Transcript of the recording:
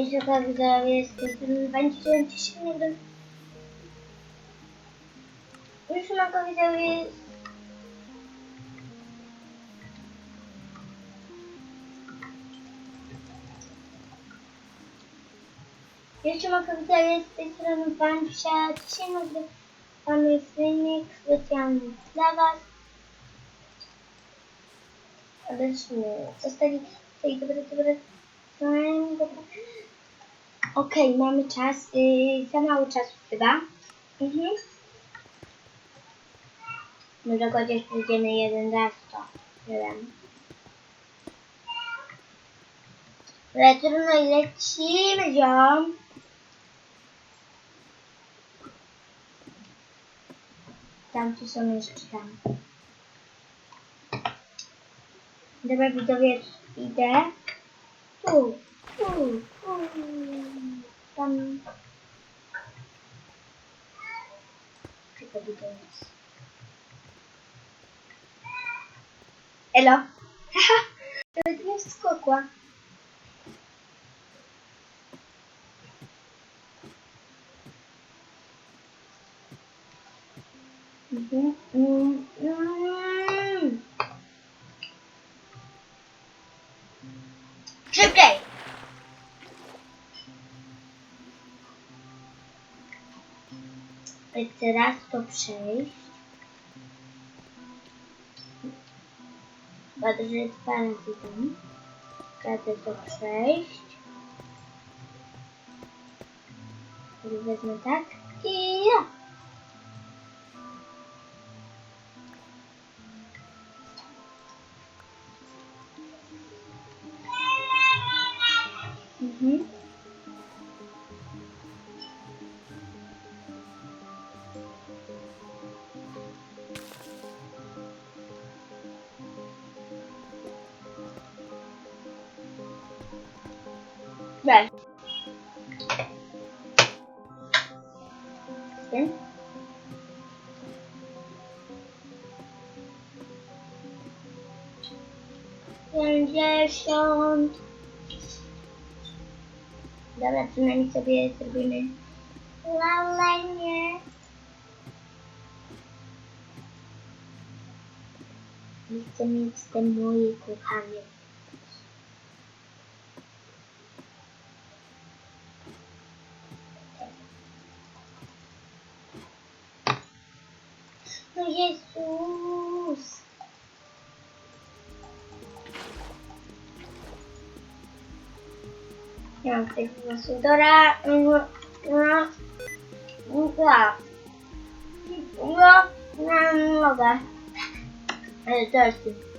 bence çok güzel bir eskizdim. Ben çok teşekkür ederim. Görüşmek üzere. Görüşmek üzere. Seçilerim ben Fişer. Şimdi ben de seni kısmet yalnızlar var. Alışmıyor. Sesleri. Sevgi bırakı bırakı. Okej, mamy czas. Yy, za mało czasu chyba. Mhm. Może chociaż pójdziemy jeden raz to. Nie wiem. Ale trudno i lecimy ziom. Tam tu są jeszcze tam. Dobra widzowie, idę. Tu, tu, tu. Tam. Tylko widzowie. Elo. Haha, nawet nie skokła. Mhm. Mm, mm. Teraz to przejść. Razy tam. Radzę to przejść. I wezmę tak. I ja. Mhm. Ten. Pięćdziesiąt. Dobra, przynajmniej sobie zrobimy lalenie. Nie chcę mieć te moje kochanie. No Jezus! Nie mam tego głosu. Dora, no, no, no, no, no, no, mogę. Ale to jest